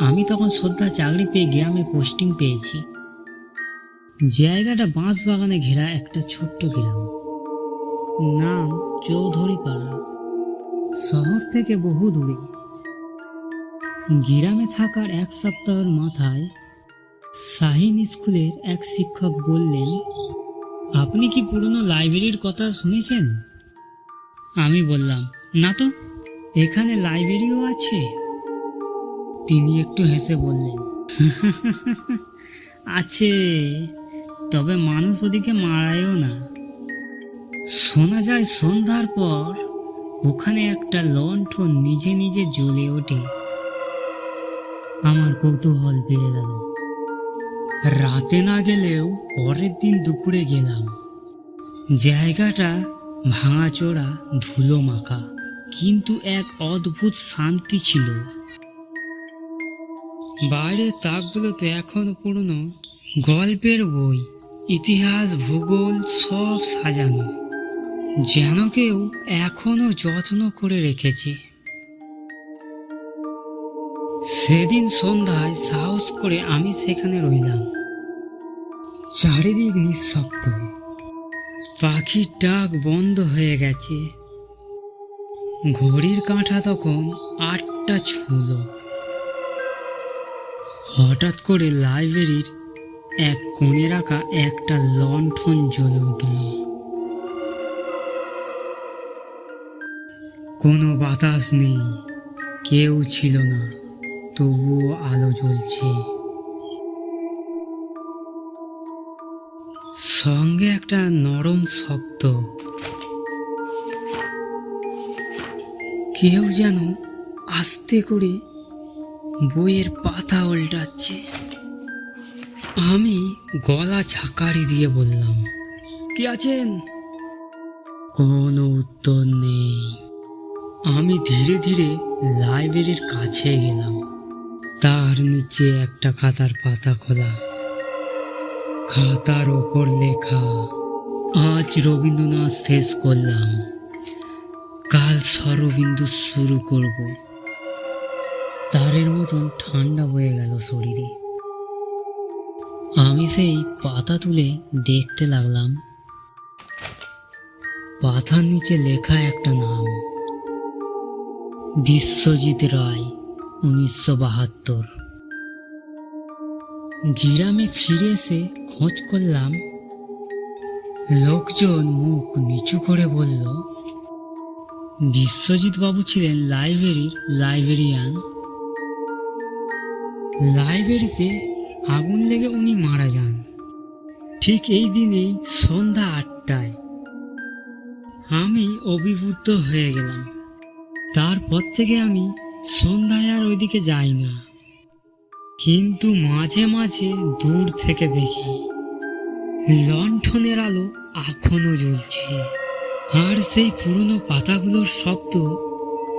আমি তখন শ্রদ্ধা চাকরি পেয়ে গ্রামে পোস্টিং পেয়েছি। জায়গাটা বাঁশ বাগানে ঘেরা একটা ছোট্ট গ্রাম। নাম চৌধুরী পাড়া শহর থেকে বহু দূরে। গ্রামে থাকার এক সপ্তাহের মাথায় শাহিন স্কুলের এক শিক্ষক বললেন, আপনি কি পুরনো লাইব্রেরির কথা শুনেছেন? আমি বললাম, না তো, এখানে লাইব্রেরিও আছে। তিনি একটু হেসে বললেন, আছে, তবে মানুষ ওদিকে মারায়ও না। শোনা যায় সন্ধ্যার পর ওখানে একটা লণ্ঠন নিজে নিজে জ্বলে ওঠে। আমার কৌতূহল বেড়ে গেল। রাতে না গেলেও পরের দিন দুপুরে গেলাম। জায়গাটা ভাঙাচোরা ধুলো মাখা কিন্তু এক অদ্ভুত শান্তি ছিল। বাইরের তাকগুলোতে এখনও পুরনো গল্পের বই, ইতিহাস, ভূগোল সব সাজানো, যেন কেউ এখনও যত্ন করে রেখেছে। সেদিন সন্ধ্যায় সাহস করে আমি সেখানে রইলাম। চারিদিক নিঃশব্দ। পাখির ডাক বন্ধ হয়ে গেছে। ঘড়ির কাঁটা তখন আটটা ছুলো। হঠাৎ করে লাইব্রেরির এক কোণে রাখা একটা লণ্ঠন জ্বলে উঠল। কোনো বাতাস নেই, কেউ ছিল না, তবুও আলো জ্বলছে। সঙ্গে একটা নরম শব্দ। কেউ যেন আস্তে করে বইয়ের পাতা উল্টাচ্ছে। আমি গলা ঝাঁকারি দিয়ে বললাম, কি আছেন? কোনো উত্তর নেই। আমি ধীরে ধীরে লাইব্রেরির কাছে গেলাম। তার নিচে একটা খাতার পাতা খোলা। খাতার ওপর লেখা, আজ রবীন্দ্রনাথ শেষ করলাম। কাল সরবিন্দু শুরু করব। তারের মতন ঠান্ডা বয়ে গেল শরীরে। আমি সেই পাতা তুলে দেখতে লাগলাম। পাতার নিচে লেখা একটা নাম। বিশ্বজিৎ রায়, উনিশশো বাহাত্তর। গ্রামে ফিরে এসে খোঁজ করলাম। লোকজন মুখ নিচু করে বলল, বিশ্বজিৎ বাবু ছিলেন লাইব্রেরির লাইব্রেরিয়ান। লাইব্রেরিতে আগুন লেগে উনি মারা যান। ঠিক এই দিনেই সন্ধ্যা আটটায় আমি অভিভূত হয়ে গেলাম। তারপর থেকে আমি সন্ধ্যায় আর ওইদিকে যাই না। কিন্তু মাঝে মাঝে দূর থেকে দেখি লণ্ঠনের আলো এখনও জ্বলছে। আর সেই পুরনো পাতাগুলোর শব্দ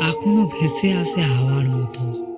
এখনও ভেসে আসে হাওয়ার মতো।